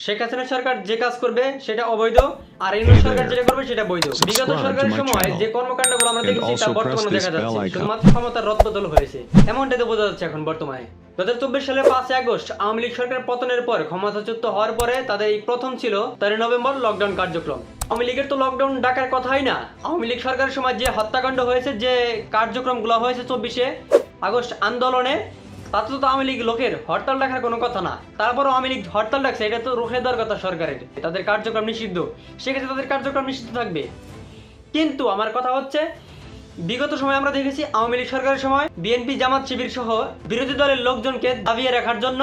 শেখ হাসিনা সরকার যে কাজ করবে সেটা অবৈধ আর ইউনুস সরকার যেটা করবে সেটা বৈধ। বিগত সরকারের সময় যে কর্মকাণ্ডগুলো আমরা দেখেছি তা বর্তমানে দেখা যাচ্ছে। শুধুমাত্র ক্ষমতার রদবদল হয়েছে। এমনটাই তো বোঝা যাচ্ছে এখন বর্তমানে। দু হাজার চব্বিশ সালের পাঁচই আগস্ট আওয়ামী লীগ সরকারের পতনের পর ক্ষমতাচ্যুত হওয়ার পরে তাদের এই প্রথম ছিল তেরো নভেম্বর লকডাউন কার্যক্রম। আওয়ামী লীগের তো লকডাউন ডাকার কথাই না। আওয়ামী লীগ সরকারের সময় যে হত্যাকাণ্ড হয়েছে যে কার্যক্রমগুলো হয়েছে চব্বিশে আগস্ট আন্দোলনে তাতে তো আওয়ামী লীগ লোকের হরতাল ডাকার কোনো কথা না। তারপরও আওয়ামী লীগ হরতাল ডাকছে, এটা তো রুখে দেওয়ার কথা সরকারের। তাদের কার্যক্রম নিষিদ্ধ। সেক্ষেত্রে তাদের কার্যক্রম নিষিদ্ধ থাকবে। কিন্তু আমার কথা হচ্ছে, বিগত সময় আমরা দেখেছি আওয়ামী লীগ সরকারের সময় বিএনপি, জামাত, শিবির সহ বিরোধী দলের লোকজনকে দাবিয়ে রাখার জন্য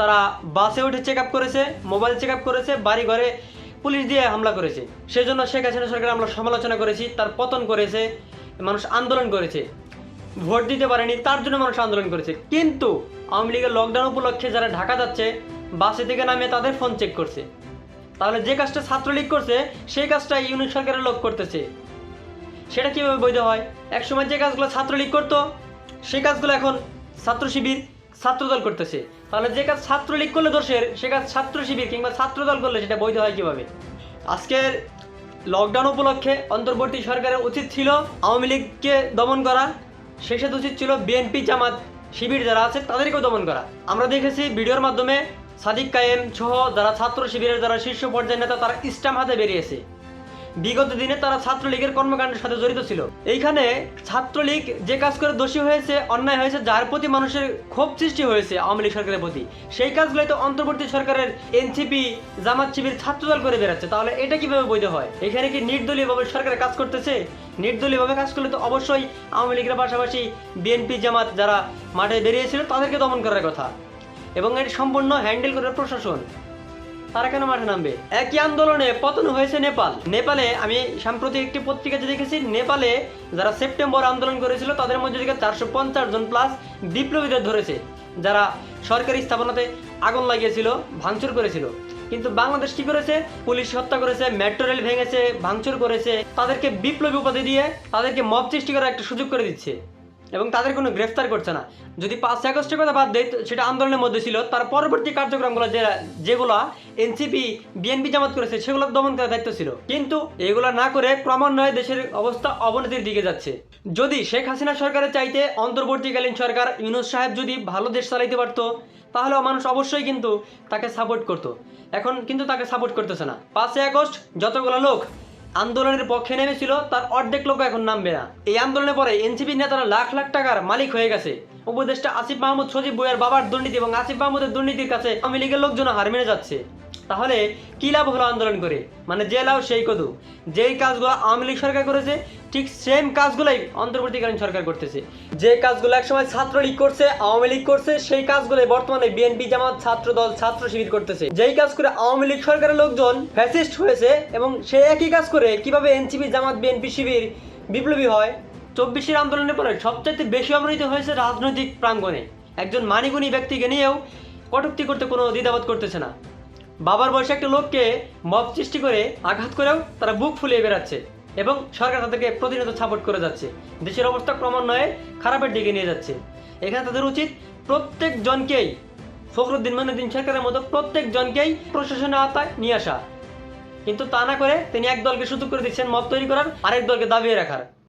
তারা বাসে উঠে চেক করেছে, মোবাইল চেক করেছে বাড়ি ঘরে পুলিশ দিয়ে হামলা করেছে। সেজন্য শেখ হাসিনা সরকার আমরা সমালোচনা করেছি, তার পতন করেছে, মানুষ আন্দোলন করেছে। ভোট দিতে পারেনি, তার জন্য মানুষ আন্দোলন করেছে। কিন্তু আওয়ামী লীগের লকডাউন উপলক্ষে যারা ঢাকা যাচ্ছে, বাসে থেকে নামে তাদের ফোন চেক করছে। তাহলে যে কাজটা ছাত্রলীগ করছে, সেই কাজটা ইউনিট সরকারের লোক করতেছে। সেটা কীভাবে বৈধ হয়? একসময় যে কাজগুলো ছাত্রলীগ করতো, সেই কাজগুলো এখন ছাত্র শিবির ছাত্রদল করতেছে। তাহলে যে কাজ ছাত্রলীগ করলে দোষের, সে কাজ ছাত্র শিবির কিংবা ছাত্রদল করলে সেটা বৈধ হয় কীভাবে? আজকের লকডাউন উপলক্ষে অন্তর্বর্তী সরকারের উচিত ছিল আওয়ামী লীগকে দমন করা। সাথে উচিত ছিল বিএনপি জামাত শিবির যারা আছে তাদেরকেও দমন করা। আমরা দেখেছি ভিডিওর মাধ্যমে সাদিক কায়েম সহ যারা ছাত্র শিবিরের যারা শীর্ষ পর্যায়ের নেতা তারা ইস্টাম হাতে বেরিয়েছে। বিগত দিনে তারা ছাত্রলীগের কর্মকাণ্ডের সাথে জড়িত ছিল। এইখানে ছাত্রলীগ যে কাজ করে দোষী হয়েছে, অন্যায় হয়েছে, যার প্রতি মানুষের ক্ষোভ সৃষ্টি হয়েছে আওয়ামী লীগ সরকারের প্রতি, সেই কাজগুলোই তো অন্তর্বর্তী সরকারের এনসিপি জামাত শিবির ছাত্রদল করে বেড়াচ্ছে। তাহলে এটা কীভাবে বৈধ হয়? এখানে কি নির্দলীয়ভাবে সরকার কাজ করতেছে? নির্দলীয়ভাবে কাজ করলে তো অবশ্যই আওয়ামী লীগের পাশাপাশি বিএনপি জামাত যারা মাঠে বেরিয়েছিল, তাদেরকে দমন করার কথা। এবং এটি সম্পূর্ণ হ্যান্ডেল করে প্রশাসন। তারা কেন মাঠে নামবে? একই আন্দোলনে পতন হয়েছে নেপাল। নেপালে আমি সাম্প্রতিক একটি পত্রিকাতে দেখেছি, নেপালে যারা সেপ্টেম্বর আন্দোলন করেছিল, তাদের মধ্যে থেকে চারশো পঞ্চাশ জন প্লাস বিপ্লবীদের ধরেছে, যারা সরকারি স্থাপনাতে আগুন লাগিয়েছিল, ভাঙচুর করেছিল। কিন্তু বাংলাদেশ কি করেছে? পুলিশ হত্যা করেছে, মেট্রো রেল ভেঙেছে, ভাঙচুর করেছে। তাদেরকে বিপ্লবী উপাধি দিয়ে তাদেরকে মব সৃষ্টি করার একটা সুযোগ করে দিচ্ছে। এবং তাদের কোনো গ্রেফতার করছে না। যদি পাঁচই আগস্টের কথা বাদ দেয় সেটা আন্দোলনের মধ্যে ছিল। তার পরবর্তী কার্যক্রমগুলো যে, যেগুলো এনসিপি, বিএনপি জামাত করেছে, সেগুলো দমন করার দায়িত্ব ছিল। কিন্তু এগুলো না করে ক্রমান্বয়ে দেশের অবস্থা অবনতির দিকে যাচ্ছে। যদি শেখ হাসিনা সরকারের চাইতে অন্তর্বর্তীকালীন সরকার ইউনুস সাহেব যদি ভালো দেশ চালাইতে পারতো তাহলে মানুষ অবশ্যই কিন্তু তাকে সাপোর্ট করতো। এখন কিন্তু তাকে সাপোর্ট করতেছে না। পাঁচই আগস্ট যতগুলো লোক আন্দোলনের পক্ষে নেমেছিল, তার অর্ধেক লোক এখন নামবে না। এই আন্দোলনের পরে এনসিপি নেতারা লাখ লাখ টাকার মালিক হয়ে গেছে। উপদেষ্টা আসিফ মাহমুদ সজীব বইয়ের বাবার দুর্নীতি এবং আসিফ মাহমুদের দুর্নীতির কাছে আওয়ামী লীগের লোকজন হার মেনে যাচ্ছে। তাহলে কি লাভ হলো আন্দোলন করে? মানে যে লাভ সেই কদু। যেই কাজগুলো আওয়ামী লীগ সরকার করেছে, ঠিক সেম কাজগুলোই অন্তর্বর্তীকালীন সরকার করতেছে। যে কাজগুলো একসময় ছাত্রলীগ করছে, আওয়ামী লীগ করছে, সেই কাজগুলোই বর্তমানে বিএনপি, জামাত, ছাত্র দল, ছাত্র শিবির করতেছে। যেই কাজ করে আওয়ামী লীগ সরকারের লোকজন ফ্যাসিস্ট হয়েছে এবং সে একই কাজ করে কীভাবে এনসিপি জামাত, বিএনপি শিবির বিপ্লবী হয়? চব্বিশের আন্দোলনের পরে সবচাইতে বেশি অবনতি হয়েছে রাজনৈতিক প্রাঙ্গণে। একজন মানিগুণী ব্যক্তিকে নিয়েও কটূক্তি করতে কোনো দ্বিধাবোধ করতেছে না। বাবার বয়সে একটা লোককে মব সৃষ্টি করে আঘাত করেও তারা বুক ফুলিয়ে বেড়াচ্ছে এবং সরকার তাদেরকে প্রতিনিয়ত সাপোর্ট করে যাচ্ছে। দেশের অবস্থা ক্রমান্বয়ে খারাপের দিকে নিয়ে যাচ্ছে। এখানে তাদের উচিত প্রত্যেক জনকেই ফখরুদ্দিন মানুদ্দিন সরকারের মতো প্রত্যেক জনকেই প্রশাসনের আওতায় নিয়ে আসা। কিন্তু তা না করে তিনি এক দলকে সুযোগ করে দিচ্ছেন মত তৈরি করার, আরেক দলকে দাবিয়ে রাখার।